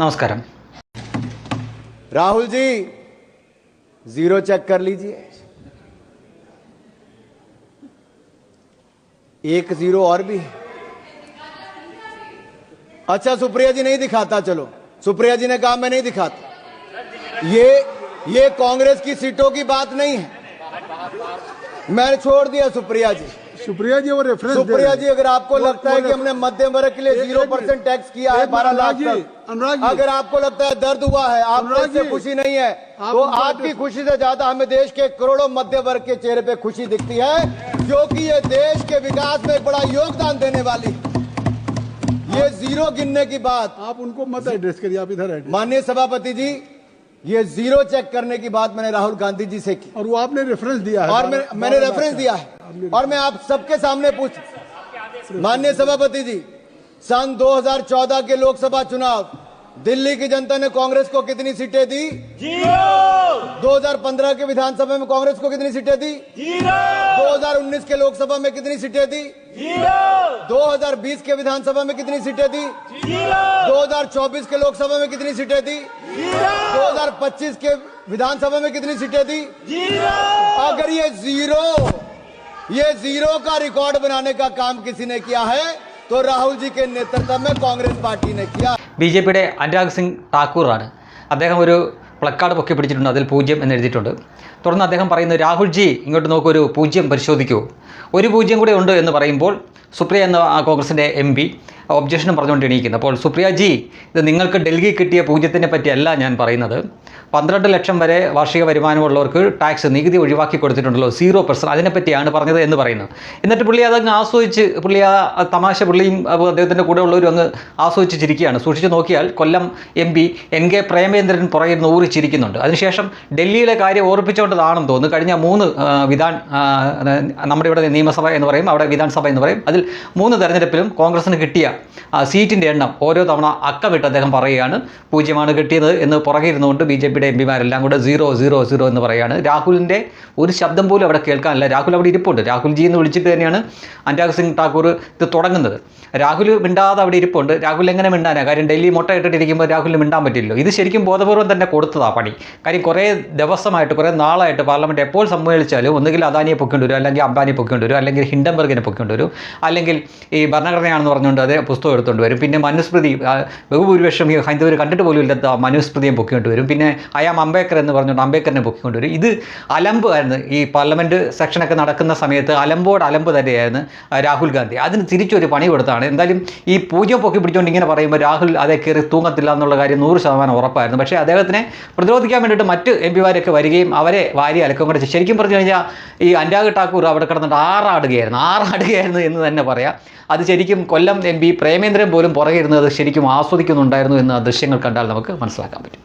നമസ്കാരം Rahul ji zero check कर लीजिए एक जीरो और भी है। अच्छा सुप्रिया जी नहीं दिखाता चलो सुप्रिया जी ने कहा मैं नहीं दिखाता ये ये कांग्रेस की सीटों की बात नहीं है मैंने छोड़ दिया सुप्रिया जी सुप्रिया जी वो रेफरेंस सुप्रिया जी अगर आपको लगता है कि हमने मध्यम वर्ग के लिए ज़ीरो परसेंट टैक्स किया है बारह लाख तक अगर आपको लगता है दर्द हुआ है आपको इससे खुशी नहीं है तो आपकी खुशी से ज़्यादा हमें देश के करोड़ों मध्य वर्ग के चेहरे पे खुशी दिखती है क्योंकि ये देश के विकास में बड़ा योगदान देने वाली। ये ज़ीरो गिनने की बात। आप उनको मत एड्रेस करिए आप इधर माननीय सभापति जी ये ज़ीरो चेक करने की बात मैंने राहुल गांधी जी से की। और वो आपने रेफरेंस दिया है और मैं, मैंने रेफरेंस दिया है। और मैं आप सबके सामने पूछ माननीय सभापति जी सन 2014 के लोकसभा चुनाव दिल्ली की जनता ने कांग्रेस को कितनी सीटें दी? ज़ीरो। 2015 के विधानसभा में कांग्रेस को कितनी सीटें दी? ज़ीरो। 2019 के लोकसभा में कितनी सीटें दी? ज़ीरो। 2020 के विधानसभा में कितनी सीटें दी? ज़ीरो। 2024 के लोकसभा में कितनी सीटें दी? ज़ीरो। 2025 के विधानसभा में कितनी सीटें दी? ज़ीरो। अगर ये ज़ीरो ये जीरो का रिकॉर्ड बनाने का काम किसी ने किया है तो राहुल जी के नेतृत्व में कांग्रेस पार्टी ने किया ബി ജെ പിയുടെ അനുരാഗ് സിംഗ് ഠാക്കൂറാണ് അദ്ദേഹം ഒരു പ്ലക്കാർഡ് പൊക്കി പിടിച്ചിട്ടുണ്ട് അതിൽ പൂജ്യം എന്ന് എഴുതിയിട്ടുണ്ട് തുടർന്ന് അദ്ദേഹം പറയുന്നത് രാഹുൽജി ഇങ്ങോട്ട് നോക്കൂ ഒരു പൂജ്യം പരിശോധിക്കൂ. ഒരു പൂജ്യം കൂടെ ഉണ്ട് എന്ന് പറയുമ്പോൾ സുപ്രിയ എന്ന കോൺഗ്രസിന്റെ എം പി ഒബ്ജക്ഷനും പറഞ്ഞുകൊണ്ട് എണീക്കുന്നത് അപ്പോൾ സുപ്രിയ ജി ഇത് നിങ്ങൾക്ക് ഡൽഹി കിട്ടിയ പൂജ്യത്തിനെ പറ്റിയല്ല ഞാൻ പറയുന്നത്. പന്ത്രണ്ട് ലക്ഷം വരെ വാർഷിക വരുമാനമുള്ളവർക്ക് ടാക്സ് നികുതി ഒഴിവാക്കി കൊടുത്തിട്ടുണ്ടല്ലോ സീറോ പെർസെന്റ് അതിനെപ്പറ്റിയാണ് പറഞ്ഞത് എന്ന് പറയുന്നത് എന്നിട്ട് പുള്ളി അതങ്ങ് ആസ്വദിച്ച് പുള്ളി ആ തമാശ പുള്ളിയും അദ്ദേഹത്തിന്റെ കൂടെ ഉള്ളവരും അങ്ങ് ആസ്വദിച്ച് ചിരിക്കുകയാണ് സൂക്ഷിച്ച് നോക്കിയാൽ Kollam M P N K Premachandran പുറകിൽ നിന്ന് ഊറി അതിനുശേഷം ഡൽഹിയിലെ കാര്യം ഓർപ്പിച്ചുകൊണ്ടതാണെന്ന് തോന്നുന്നു. കഴിഞ്ഞ മൂന്ന് വിധാൻ നമ്മുടെ ഇവിടെ നിയമസഭ എന്ന് പറയും അവിടെ വിധാൻസഭ എന്ന് പറയും. അതിൽ മൂന്ന് തെരഞ്ഞെടുപ്പിലും കോൺഗ്രസിന് കിട്ടിയ സീറ്റിന്റെ എണ്ണം ഓരോ തവണ അക്കമിട്ട് അദ്ദേഹം പറയുകയാണ്. പൂജ്യമാണ് കിട്ടിയത് എന്ന് പുറകെ ഇരുന്നുകൊണ്ട് ബി ജെ പിയുടെ എം പിമാരെല്ലാം കൂടെ സീറോ സീറോ സീറോ എന്ന് പറയുകയാണ്. രാഹുലിന്റെ ഒരു ശബ്ദം പോലും അവിടെ കേൾക്കാനില്ല. രാഹുൽ അവിടെ ഇരിപ്പുണ്ട്. രാഹുൽ ജി എന്ന് വിളിച്ചിട്ട് തന്നെയാണ് അനുരാഗ് സിംഗ് ഠാക്കൂർ ഇത് തുടങ്ങുന്നത്. രാഹുൽ മിണ്ടാതെ അവിടെ ഇരിപ്പുണ്ട്. രാഹുൽ എങ്ങനെ മിണ്ടാനാണ് കാര്യം ഡൽഹി മുട്ട ഇട്ടിട്ടിരിക്കുമ്പോൾ രാഹുലിന് മിണ്ടാൻ പറ്റില്ലല്ലോ. ഇത് ശരിക്കും ബോധപൂർവം തന്നെ കൊടുത്തതാണ് പണി. കാര്യം കുറേ ദിവസമായിട്ട് കുറേ നാളായിട്ട് പാർലമെന്റ് എപ്പോൾ സമ്മേളിച്ചാലും ഒന്നുകിൽ അദാനിയെ പൊക്കേണ്ടി വരും അല്ലെങ്കിൽ അംബാനിയെ പൊക്കേണ്ടി വരും അല്ലെങ്കിൽ ഹിൻഡംബർഗിനെ പൊക്കേണ്ടി വരും അല്ലെങ്കിൽ ഈ ഭരണഘടനയാണെന്ന് പറഞ്ഞുകൊണ്ട് അതേ പുസ്തകം എടുത്തുകൊണ്ട് വരും. പിന്നെ മനുസ്മൃതി ബഹുഭൂരിപക്ഷം ഈ ഹൈന്ദവർ കണ്ടിട്ട് പോലും ഇല്ലാത്ത മനുസ്മൃതിയും വരും. പിന്നെ അയാം അംബേദ്കർ എന്ന് പറഞ്ഞുകൊണ്ട് അംബേദ്കറിനെ വരും. ഇത് അലമ്പ് ആയിരുന്നു. ഈ പാർലമെന്റ് സെക്ഷനൊക്കെ നടക്കുന്ന സമയത്ത് അലമ്പോട് അലമ്പ് തന്നെയായിരുന്നു രാഹുൽ ഗാന്ധി. അതിന് തിരിച്ചൊരു പണി കൊടുത്താണ്. എന്തായാലും ഈ പൂജ്യം പൊക്കി പിടിച്ചുകൊണ്ട് ഇങ്ങനെ പറയുമ്പോൾ രാഹുൽ അതേ കയറി തൂങ്ങത്തില്ല എന്നുള്ള കാര്യം നൂറ് ശതമാനം ഉറപ്പായിരുന്നു. പക്ഷേ അദ്ദേഹത്തിനെ പ്രതിരോധിക്കാൻ വേണ്ടിയിട്ട് മറ്റ് എം പിമാരൊക്കെ വരികയും അവരെ വാരി അലക്കം കൂടെ ശരിക്കും പറഞ്ഞു കഴിഞ്ഞാൽ ഈ അനുരാഗ് ഠാക്കൂർ അവിടെ കിടന്നിട്ട് ആറാടുകയായിരുന്നു. ആറാടുകയായിരുന്നു എന്ന് തന്നെ പറയാം. അത് ശരിക്കും കൊല്ലം എം പി പ്രേമേന്ദ്രൻ പോലും പുറകെ ഇരുന്നത് ശരിക്കും ആസ്വദിക്കുന്നുണ്ടായിരുന്നു എന്ന് ദൃശ്യങ്ങൾ കണ്ടാൽ നമുക്ക് മനസ്സിലാക്കാൻ പറ്റും.